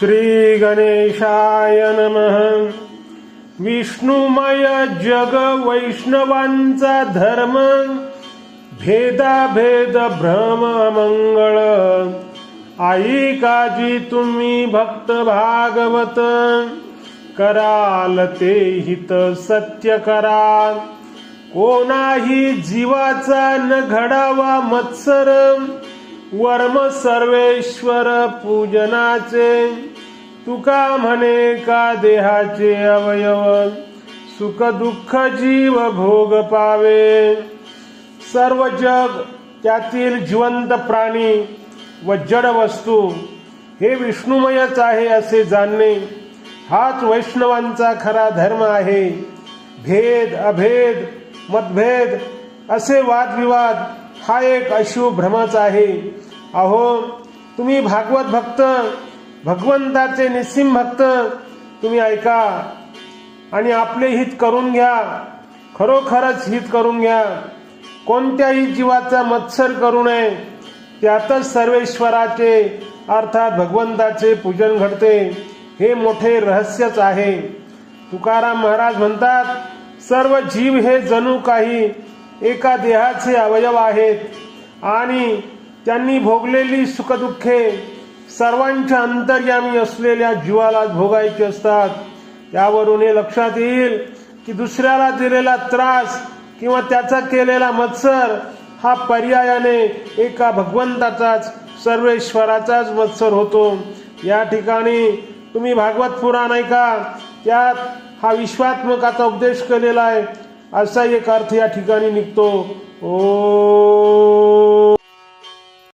श्री गणेशाय नमः। विष्णुमय जग वैष्णवांचा धर्म भेदाभेद भ्रम मंगळ आई काजी तुम्ही भक्त भागवत कराल ते हित सत्य करा। कोणाही जीवाचा न घडावा मत्सर वर्म सर्वेश्वर पूजनाचे. तुका म्हणे का देहाचे अवयव? सुख दुःख जीव भोग पावे. सर्व जग त्यातील जिवंत प्राणी व जड वस्तू हे विष्णुमयच आहे असे जाणणे. हाच वैष्णवांचा खरा धर्म आहे. भेद अभेद मतभेद असे वादविवाद हा एक अशुभ भ्रमच आहे. अहो तुम्ही भागवत भक्त भगवंताचे निस्सिम भक्त तुम्ही ऐका. आणि आपले हित करून घ्या. खरोखरच हित करून घ्या. कोणत्याही जीवाचा मत्सर करू नये. त्यातच सर्वेश्वराचे अर्थात भगवंताचे पूजन घडते. हे मोठे रहस्यच आहे. तुकाराम महाराज म्हणतात सर्व जीव हे जणू काही एका देहाचे अवयव आहेत. आणि त्यांनी भोगलेली सुखदुःखे सर्वांच्या अंतर्यामी असलेल्या जीवाला भोगायची असतात. त्यावरून हे लक्षात येईल की दुसऱ्याला दिलेला त्रास किंवा त्याचा केलेला मत्सर हा पर्यायाने एका भगवंताचाच सर्वेश्वराचाच मत्सर होतो. या ठिकाणी तुम्ही भागवत पुराण ऐका. त्यात हा विश्वात्मकाचा उपदेश केलेला आहे. असा एक अर्थ या ठिकाणी निघतो. ओ